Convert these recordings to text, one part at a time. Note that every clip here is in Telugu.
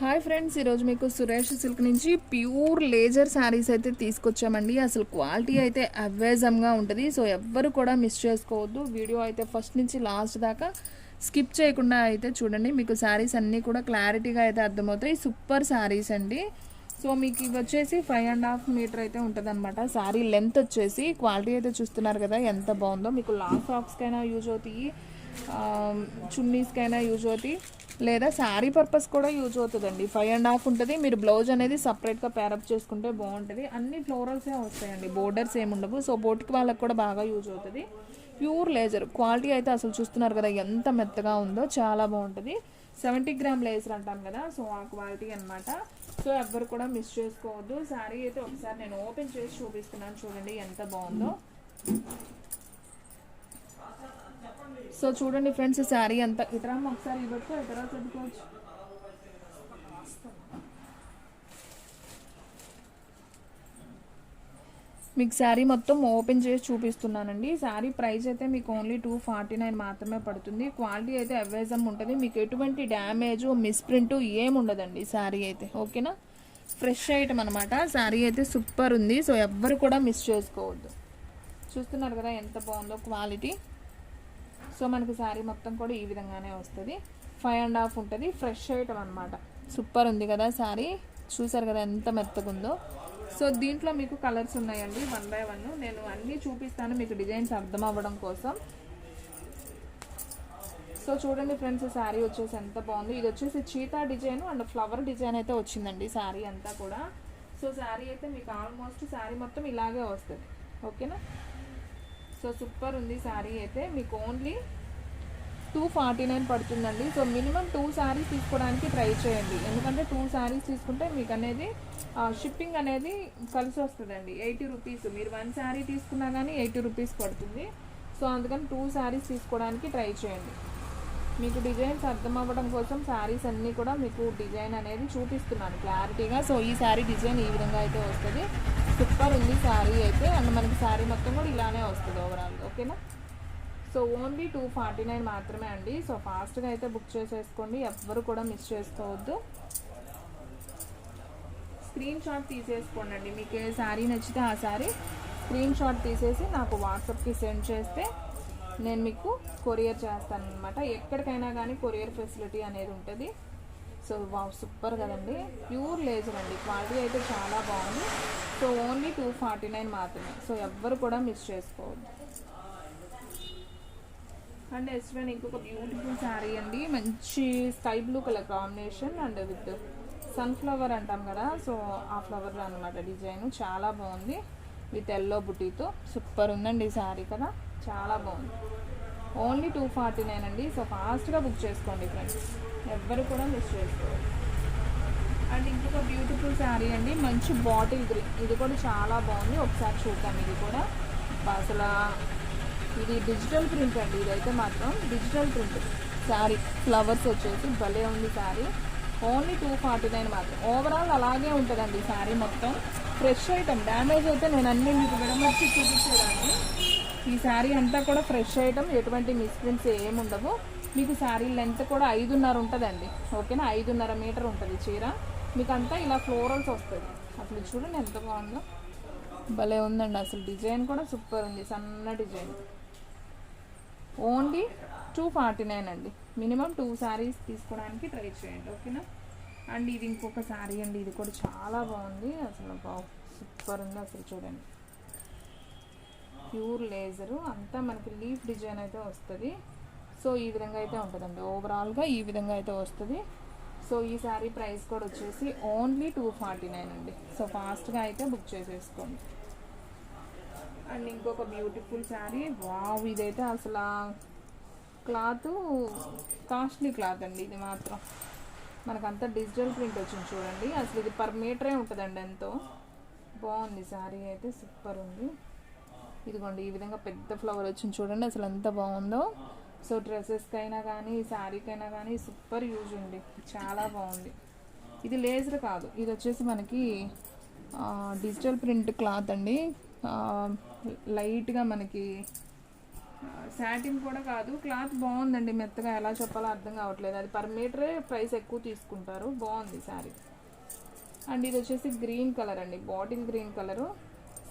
హాయ్ ఫ్రెండ్స్ ఈరోజు మీకు సురేష్ సిల్క్ నుంచి ప్యూర్ లేజర్ శారీస్ అయితే తీసుకొచ్చామండి. అసలు క్వాలిటీ అయితే అవేజంగా ఉంటుంది. సో ఎవ్వరు కూడా మిస్ చేసుకోవద్దు. వీడియో అయితే ఫస్ట్ నుంచి లాస్ట్ దాకా స్కిప్ చేయకుండా అయితే చూడండి. మీకు శారీస్ అన్నీ కూడా క్లారిటీగా అయితే అర్థమవుతాయి. సూపర్ శారీస్ అండి. సో మీకు ఇవి వచ్చేసి ఫైవ్ అండ్ హాఫ్ మీటర్ అయితే ఉంటుంది అనమాట శారీ లెంత్ వచ్చేసి క్వాలిటీ అయితే చూస్తున్నారు కదా ఎంత బాగుందో. మీకు లాంగ్ ఫ్రాక్స్కైనా యూజ్ అవుతాయి. చున్నీస్కైనా యూజ్ అవుతాయి. లేదా శారీ పర్పస్ కూడా యూజ్ అవుతుందండి. ఫైవ్ అండ్ హాఫ్ ఉంటుంది. మీరు బ్లౌజ్ అనేది సపరేట్గా ప్యారప్ చేసుకుంటే బాగుంటుంది. అన్ని ఫ్లోరల్సే వస్తాయండి. బోర్డర్స్ ఏమి ఉండవు. సో బోటికి వాళ్ళకి కూడా బాగా యూజ్ అవుతుంది. Pure laser. క్వాలిటీ అయితే అసలు చూస్తున్నారు కదా ఎంత మెత్తగా ఉందో చాలా బాగుంటుంది. సెవెంటీ గ్రామ్ లేజర్ అంటాం కదా సో ఆ క్వాలిటీ అనమాట సో ఎవ్వరు కూడా మిస్ చేసుకోవద్దు. శారీ అయితే ఒకసారి నేను ఓపెన్ చేసి చూపిస్తున్నాను. చూడండి ఎంత బాగుందో. సో చూడండి ఫ్రెండ్స్ శారీ అంతా. ఇతర ఒకసారి ఇవ్వచ్చు ఇతర చదువుకోవచ్చు మీకు శారీ మొత్తం ఓపెన్ చేసి చూపిస్తున్నానండి. శారీ ప్రైస్ అయితే మీకు ఓన్లీ టూ ఫార్టీ నైన్ మాత్రమే పడుతుంది. క్వాలిటీ అయితే అవేజం ఉంటుంది. మీకు ఎటువంటి డ్యామేజ్ మిస్ప్రింట్ ఏమి ఉండదండి శారీ అయితే. ఓకేనా? ఫ్రెష్ ఐటమ్ అనమాట శారీ అయితే సూపర్ ఉంది. సో ఎవ్వరు కూడా మిస్ చేసుకోవద్దు. చూస్తున్నారు కదా ఎంత బాగుందో క్వాలిటీ. సో మనకి శారీ మొత్తం కూడా ఈ విధంగానే వస్తుంది. ఫైవ్ అండ్ హాఫ్ ఉంటుంది. ఫ్రెష్ ఐటమ్ అనమాట సూపర్ ఉంది కదా శారీ. చూసారు కదా ఎంత మెత్తగుందో. సో దీంట్లో మీకు కలర్స్ ఉన్నాయండి వన్ బై వన్ నేను అన్నీ చూపిస్తాను మీకు డిజైన్స్ అర్థం అవ్వడం కోసం. సో చూడండి ఫ్రెండ్స్ శారీ వచ్చేసి ఎంత బాగుంది. ఇది వచ్చేసి cheetah design and flower design అయితే వచ్చిందండి శారీ అంతా కూడా. సో శారీ అయితే మీకు ఆల్మోస్ట్ శారీ మొత్తం ఇలాగే వస్తుంది. ఓకేనా సో సూపర్ ఉంది శారీ అయితే. మీకు ఓన్లీ టూ ఫార్టీ నైన్ పడుతుందండి. సో మినిమం టూ శారీస్ తీసుకోవడానికి ట్రై చేయండి. ఎందుకంటే టూ శారీస్ తీసుకుంటే మీకు అనేది షిప్పింగ్ అనేది కలిసి వస్తుందండి ఎయిటీ రూపీస్ మీరు వన్ శారీ తీసుకున్నా కానీ ఎయిటీ రూపీస్ పడుతుంది. సో అందుకని టూ శారీస్ తీసుకోవడానికి ట్రై చేయండి. మీకు డిజైన్స్ అర్థం అవ్వడం కోసం శారీస్ అన్నీ కూడా మీకు డిజైన్ అనేది చూపిస్తున్నాను క్లారిటీగా. సో ఈ శారీ డిజైన్ ఈ విధంగా అయితే వస్తుంది. సూపర్ ఉంది శారీ అయితే అండ్ మనకి శారీ మొత్తం కూడా ఇలానే వస్తుంది ఓవరాల్ ఓకేనా so only two forty nine మాత్రమే అండి. సో ఫాస్ట్గా అయితే బుక్ చేసేసుకోండి. ఎవ్వరు కూడా మిస్ చేసుకోవద్దు. స్క్రీన్ షాట్ తీసేసుకోండి అండి. మీకు ఏ శారీ నచ్చితే ఆ శారీ స్క్రీన్ షాట్ తీసేసి నాకు వాట్సాప్కి సెండ్ చేస్తే నేను మీకు కొరియర్ చేస్తాను అనమాట ఎక్కడికైనా కానీ కొరియర్ ఫెసిలిటీ అనేది ఉంటుంది. సో వావ్ సూపర్ కదండి. ప్యూర్ లేజర్ అండి. క్వాలిటీ అయితే చాలా బాగుంది. So only two forty nine మాత్రమే. సో ఎవ్వరు కూడా మిస్ చేసుకోవద్దు. అండ్ నెక్స్ట్ ఇంకొక బ్యూటిఫుల్ శారీ అండి. మంచి sky blue colour combination and with sunflower అంటాం కదా. సో ఆ ఫ్లవర్ అనమాట డిజైన్. చాలా బాగుంది. With yellow బుటీతో. సూపర్ ఉందండి ఈ శారీ కదా. చాలా బాగుంది. ఓన్లీ టూ ఫార్టీ నైన్ అండి. సో ఫాస్ట్గా బుక్ చేసుకోండి ఫ్రెండ్స్. ఎవ్వరు కూడా మిస్ చేసుకోవాలి అండ్ ఇంకొక బ్యూటిఫుల్ శారీ అండి. మంచి బాటిల్ గ్రీన్ ఇది కూడా చాలా బాగుంది. ఒకసారి చూద్దాం. ఇది కూడా అసలు ఇది డిజిటల్ ప్రింట్ అండి. ఇదైతే మాత్రం డిజిటల్ ప్రింట్ శారీ. ఫ్లవర్స్ వచ్చేసి భలే ఉంది sari. Only two forty nine మాత్రం. ఓవరాల్ అలాగే ఉంటుందండి శారీ మొత్తం. ఫ్రెష్ ఐటమ్ డ్యామేజ్ అయితే నేను అన్ని మీకు విడమర్చి చూపించేదాన్ని. ఈ శారీ అంతా కూడా ఫ్రెష్ ఐటమ్ ఎటువంటి మిస్ప్రింట్స్ ఏముండవు. మీకు శారీ లెంత్ కూడా ఐదున్నర ఉంటుందండి. ఓకేనా? ఐదున్నర మీటర్ ఉంటుంది చీర. మీకు అంతా ఇలా ఫ్లోరల్స్ వస్తుంది అసలు చూడండి ఎంత బాగుందో. భలే ఉందండి అసలు డిజైన్ కూడా సూపర్ ఉంది. సన్న design. Only two forty nine అండి. మినిమం టూ శారీస్ తీసుకోవడానికి ట్రై చేయండి. ఓకేనా? అండ్ ఇది ఇంకొక శారీ అండి. ఇది కూడా చాలా బాగుంది. అసలు బాగు సూపర్ ఉంది అసలు చూడండి. Pure laser. అంతా మనకి లీఫ్ డిజైన్ అయితే వస్తుంది. సో ఈ విధంగా అయితే ఉంటుందండి. ఓవరాల్గా ఈ విధంగా అయితే వస్తుంది. సో ఈ శారీ ప్రైస్ కూడా వచ్చేసి ఓన్లీ టూ ఫార్టీ నైన్ అండి. సో ఫాస్ట్గా అయితే బుక్ చేసేసుకోండి. అండ్ ఇంకొక బ్యూటిఫుల్ శారీ. వావ్ ఇదైతే అసలు క్లాత్ కాస్ట్లీ క్లాత్ అండి ఇది మాత్రం. మనకంతా డిజిటల్ ప్రింట్ వచ్చింది చూడండి. అసలు ఇది పర్ మీటరే ఉంటుందండి ఎంతో. బాగుంది శారీ అయితే సూపర్ ఉంది. ఇదిగోండి ఈ విధంగా పెద్ద ఫ్లవర్ వచ్చింది చూడండి అసలు ఎంత బాగుందో. సో డ్రెస్సెస్కైనా కానీ శారీకైనా కానీ సూపర్ యూజ్ ఉంది చాలా బాగుంది. ఇది లేజర్ కాదు ఇది వచ్చేసి మనకి డిజిటల్ ప్రింట్ క్లాత్ అండి. లైట్గా మనకి శాటిన్ కూడా కాదు క్లాత్ బాగుందండి మెత్తగా. ఎలా చెప్పాలో అర్థం కావట్లేదు. అది పర్ మీటరే ప్రైస్ ఎక్కువ తీసుకుంటారు. బాగుంది శారీ అండ్ ఇది వచ్చేసి గ్రీన్ కలర్ అండి బాటిల్ గ్రీన్ కలరు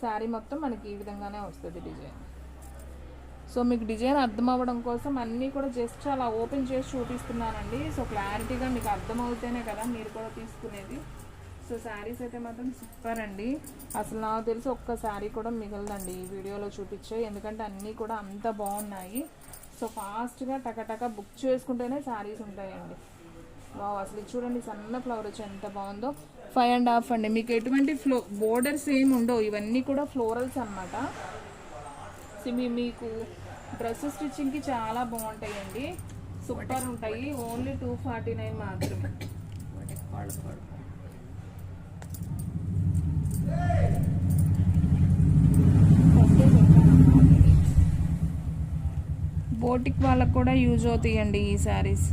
శారీ మొత్తం మనకి ఈ విధంగానే వస్తుంది డిజైన్. సో మీకు డిజైన్ అర్థం అవ్వడం కోసం అన్నీ కూడా జస్ట్ అలా ఓపెన్ చేసి చూపిస్తున్నానండి. సో క్లారిటీగా మీకు అర్థం అవుతేనే కదా మీరు కూడా తీసుకునేది. సో శారీస్ అయితే మాత్రం సూపర్ అండి. అసలు నాకు తెలిసి ఒక్క శారీ కూడా మిగలదండి ఈ వీడియోలో చూపించే. ఎందుకంటే అన్నీ కూడా అంత బాగున్నాయి. సో ఫాస్ట్గా టకటక బుక్ చేసుకుంటేనే శారీస్ ఉంటాయండి. వావ్ అసలు ఇది చూడండి సన్న ఫ్లవర్ వచ్చి ఎంత బాగుందో. ఫైవ్ అండ్ హాఫ్ అండి. మీకు ఎటువంటి ఫ్లో బోర్డర్స్ ఏమి ఉండవు. ఇవన్నీ కూడా ఫ్లోరల్స్ అనమాట మీకు డ్రెస్ స్టిచ్చింగ్కి చాలా బాగుంటాయండి. సూపర్ ఉంటాయి. ఓన్లీ టూ ఫార్టీ నైన్ మాత్రమే. బోటిక్ వాళ్ళకు కూడా యూజ్ అవుతాయండి ఈ శారీస్.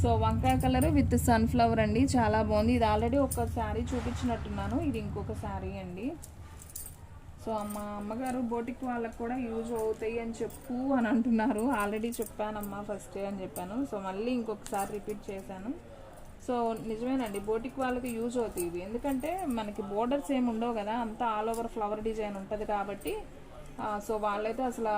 సో వంకాయ కలర్ విత్ సన్ఫ్లవర్ అండి. చాలా బాగుంది. ఇది ఆల్రెడీ ఒక శారీ చూపించినట్టున్నాను. ఇది ఇంకొక శారీ అండి. సో మా అమ్మగారు బోటిక్ వాళ్ళకు కూడా యూజ్ అవుతాయి అని చెప్పు అని అంటున్నారు. ఆల్రెడీ చెప్పానమ్మా ఫస్ట్ అని చెప్పాను. సో మళ్ళీ ఇంకొకసారి రిపీట్ చేశాను. సో నిజమేనండి బోటిక్ వాళ్ళకి యూజ్ అవుతాయి ఇవి. ఎందుకంటే మనకి బోర్డర్స్ ఏమి ఉండవు కదా. అంతా ఆల్ ఓవర్ ఫ్లవర్ డిజైన్ ఉంటుంది కాబట్టి సో వాళ్ళైతే అసలు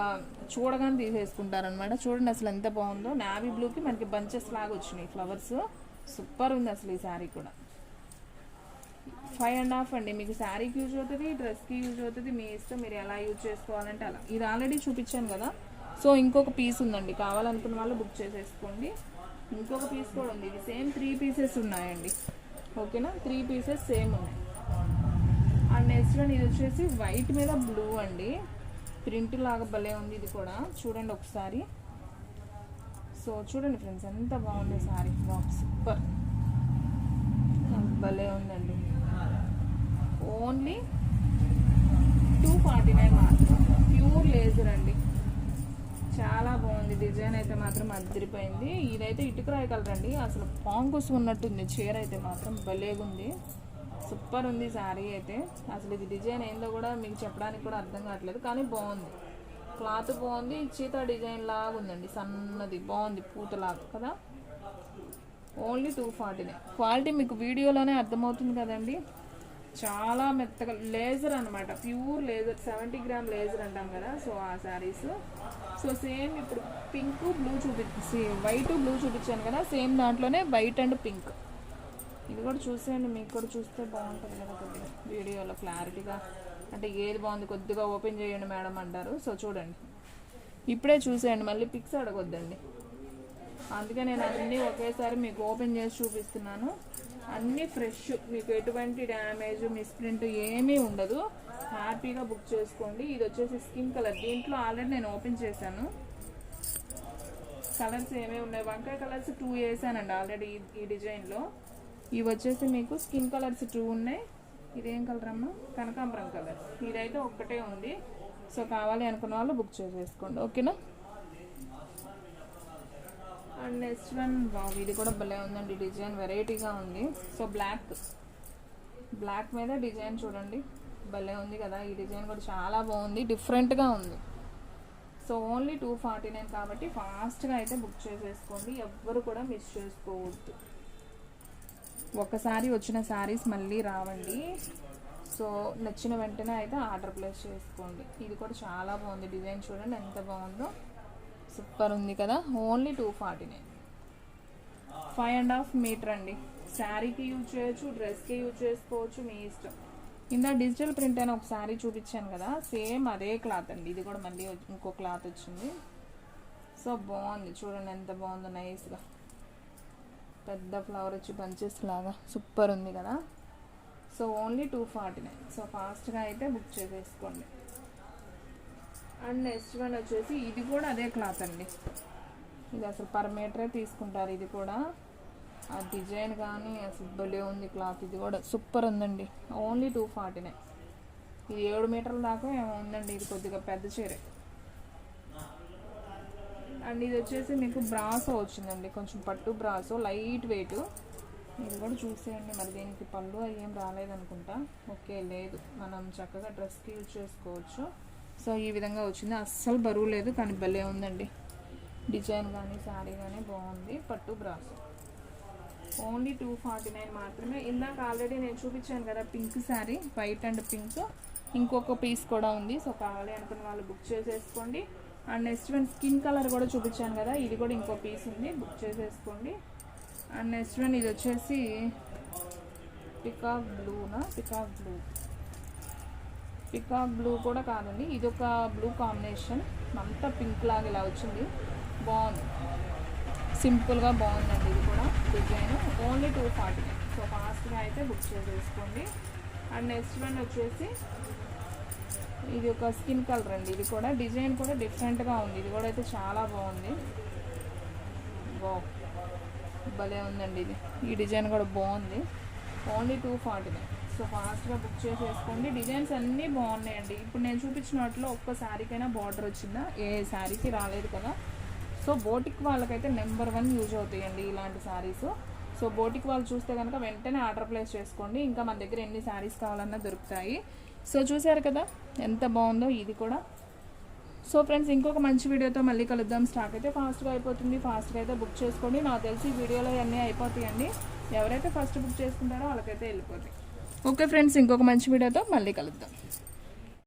చూడగానే తీసేసుకుంటారనమాట చూడండి అసలు ఎంత బాగుందో. నావీ బ్లూకి మనకి బంచెస్ లాగా వచ్చినాయి ఫ్లవర్స్ సూపర్ ఉంది అసలు ఈ శారీ కూడా. ఫైవ్ అండ్ హాఫ్ అండి. మీకు శారీకి యూజ్ అవుతుంది డ్రెస్కి యూజ్ అవుతుంది మీ ఇష్టం మీరు ఎలా యూజ్ చేసుకోవాలంటే అలా. ఇది ఆల్రెడీ చూపించాను కదా. సో ఇంకొక పీస్ ఉందండి. కావాలనుకున్న వాళ్ళు బుక్ చేసేసుకోండి. ఇంకొక పీస్ కూడా ఉంది. ఇది సేమ్ త్రీ పీసెస్ ఉన్నాయండి. ఓకేనా త్రీ పీసెస్ సేమ్ ఉన్నాయి. అండ్ నెక్స్ట్ ఇది వచ్చేసి వైట్ మీద బ్లూ అండి. ప్రింట్ లాగా భలే ఉంది ఇది కూడా. చూడండి ఒకసారి. సో చూడండి ఫ్రెండ్స్ ఎంత బాగుంది సారీ. సూపర్. భలే ఉందండి. ఓన్లీ టూ ఫార్టీ నైన్ మాత్రం. ప్యూర్ లేజర్ అండి. చాలా బాగుంది. డిజైన్ అయితే మాత్రం అదిరిపోయింది ఇదైతే ఇటుకరాయి కలర్ అండి. అసలు పాంకుస్ ఉన్నట్టుంది. చీర అయితే మాత్రం భలేగుంది. సూపర్ ఉంది శారీ అయితే. అసలు ఇది డిజైన్ ఏందో కూడా మీకు చెప్పడానికి కూడా అర్థం కావట్లేదు కానీ బాగుంది. క్లాత్ బాగుంది చీత డిజైన్ లాగా ఉందండి సన్నది బాగుంది పూతలాగా కదా? ఓన్లీ టూ ఫార్టీనే క్వాలిటీ మీకు వీడియోలోనే అర్థమవుతుంది కదండి. చాలా మెత్తగా లేజర్ అనమాట pure laser seventy gram laser అంటాం కదా సో ఆ శారీస్. సో సేమ్ ఇప్పుడు పింక్ బ్లూ చూపి వైట్ బ్లూ చూపించాను కదా సేమ్ దాంట్లోనే వైట్ అండ్ పింక్. ఇది కూడా చూసేయండి మీకు కూడా చూస్తే బాగుంటుంది కదా కొద్దిగా వీడియోలో క్లారిటీగా. అంటే ఏది బాగుంది కొద్దిగా ఓపెన్ చేయండి మేడం అంటారు. సో చూడండి. ఇప్పుడే చూసేయండి మళ్ళీ పిక్స్ అడగొద్దండి. అందుకే నేను అన్నీ ఒకేసారి మీకు ఓపెన్ చేసి చూపిస్తున్నాను. అన్నీ ఫ్రెష్. మీకు ఎటువంటి డ్యామేజ్ మిస్ప్రింట్ ఏమీ ఉండదు. హ్యాపీగా బుక్ చేసుకోండి. ఇది వచ్చేసి స్కిన్ కలర్. దీంట్లో ఆల్రెడీ నేను ఓపెన్ చేశాను. కలర్స్ ఏమేమి ఉన్నాయి? వంకాయ కలర్స్ టూ వేసానండి ఆల్రెడీ ఈ డిజైన్లో. ఇవి వచ్చేసి మీకు స్కిన్ కలర్స్ టూ ఉన్నాయి. ఇదేం కలర్ అమ్మా? కనకాంబరం కలర్. ఇదైతే ఒక్కటే ఉంది. సో కావాలి అనుకున్న వాళ్ళు బుక్ చేసేసుకోండి. ఓకేనా? అండ్ నెక్స్ట్ వన్ బాబు ఇది కూడా భలే ఉందండి. డిజైన్ వెరైటీగా ఉంది. సో బ్లాక్ బ్లాక్ మీద డిజైన్ చూడండి. భలే ఉంది కదా. ఈ డిజైన్ కూడా చాలా బాగుంది. డిఫరెంట్గా ఉంది. So only two forty nine కాబట్టి ఫాస్ట్గా అయితే బుక్ చేసేసుకోండి. ఎవ్వరు కూడా మిస్ చేసుకోవద్దు. ఒకసారి వచ్చిన శారీస్ మళ్ళీ రావండి. సో నచ్చిన వెంటనే అయితే ఆర్డర్ ప్లేస్ చేసుకోండి. ఇది కూడా చాలా బాగుంది. డిజైన్ చూడండి ఎంత బాగుందో. సూపర్ ఉంది కదా. Only two forty nine. Five and half metre అండి. శారీకి యూజ్ చేయొచ్చు డ్రెస్కి యూజ్ చేసుకోవచ్చు మీ ఇష్టం. ఇందా డిజిటల్ ప్రింట్ అయిన ఒక శారీ చూపించాను కదా. సేమ్ అదే క్లాత్ అండి. ఇది కూడా మళ్ళీ ఇంకో క్లాత్ వచ్చింది. సో బాగుంది. చూడండి ఎంత బాగుందో నైస్గా. పెద్ద ఫ్లవర్ వచ్చి బంచెస్ లాగా సూపర్ ఉంది కదా. So only two forty nine. So ఫాస్ట్గా అయితే బుక్ చేసేసుకోండి. అండ్ నెక్స్ట్ వన్ వచ్చేసి ఇది కూడా అదే క్లాత్ అండి. ఇది అసలు పర్ మీటరే తీసుకుంటారు ఇది కూడా. ఆ డిజైన్ కానీ అసలు భలే ఉంది క్లాత్ ఇది కూడా సూపర్ ఉందండి. Only two forty nine. ఇది ఏడు మీటర్ల దాకా ఏమో ఉందండి. ఇది కొద్దిగా పెద్ద చీరే. అండ్ ఇది వచ్చేసి మీకు బ్రాసో వచ్చిందండి. కొంచెం పట్టు బ్రాసో లైట్ వెయిట్. మీరు కూడా చూసేయండి మరి దీనికి పళ్ళు ఏం రాలేదనుకుంటా. ఓకే లేదు. మనం చక్కగా డ్రెస్కి యూజ్ చేసుకోవచ్చు. సో ఈ విధంగా వచ్చింది. అస్సలు బరువు లేదు కానీ భలే ఉందండి. డిజైన్ కానీ శారీ కానీ బాగుంది. పట్టు brasso. Only two forty nine మాత్రమే. ఇందాక ఆల్రెడీ నేను చూపించాను కదా pink sari white and pink. ఇంకొక పీస్ కూడా ఉంది. సో కావాలి అనుకున్న వాళ్ళు బుక్ చేసేసుకోండి. And next one skin colour కూడా చూపించాను కదా ఇది కూడా ఇంకో పీస్ ఉంది బుక్ చేసేసుకోండి. అండ్ నెక్స్ట్ వన్ ఇది వచ్చేసి పికాక్ బ్లూనా పికాక్ బ్లూ. పికాక్ బ్లూ కూడా కాదండి ఇది ఒక బ్లూ కాంబినేషన్. అంతా పింక్ లాగా ఇలా వచ్చింది. బాగుంది. సింపుల్గా బాగుందండి ఇది కూడా design. Only two forty. So ఫాస్ట్గా అయితే బుక్ చేసేసుకోండి. అండ్ నెక్స్ట్ వన్ వచ్చేసి ఇది ఒక స్కిన్ కలర్ అండి. ఇది కూడా డిజైన్ కూడా డిఫరెంట్గా ఉంది. ఇది కూడా అయితే చాలా బాగుంది. బా భలే ఉందండి ఇది. ఈ డిజైన్ కూడా బాగుంది. ఓన్లీ టూ ఫార్టీ సో ఫాస్ట్గా బుక్ చేసేసుకోండి. డిజైన్స్ అన్నీ బాగున్నాయండి. ఇప్పుడు నేను చూపించిన వాటిలో ఒక్క శారీకైనా బార్డర్ వచ్చిందా? ఏ శారీకి రాలేదు కదా. సో బోటిక్ వాళ్ళకైతే నెంబర్ వన్ యూజ్ అవుతాయండి ఇలాంటి శారీస్. సో బోటిక్ వాళ్ళు చూస్తే కనుక వెంటనే ఆర్డర్ ప్లేస్ చేసుకోండి. ఇంకా మన దగ్గర ఎన్ని శారీస్ కావాలన్నా దొరుకుతాయి. సో చూసారు కదా ఎంత బాగుందో ఇది కూడా. సో ఫ్రెండ్స్ ఇంకొక మంచి వీడియోతో మళ్ళీ కలుద్దాం. స్టాక్ అయితే ఫాస్ట్గా అయిపోతుంది. ఫాస్ట్గా అయితే బుక్ చేసుకోండి. నాకు తెలిసి వీడియోలో అన్నీ అయిపోతాయండి. ఎవరైతే ఫస్ట్ బుక్ చేసుకుంటారో వాళ్ళకైతే వెళ్ళిపోతాయి. ఓకే ఫ్రెండ్స్ ఇంకొక మంచి వీడియోతో మళ్ళీ కలుద్దాం.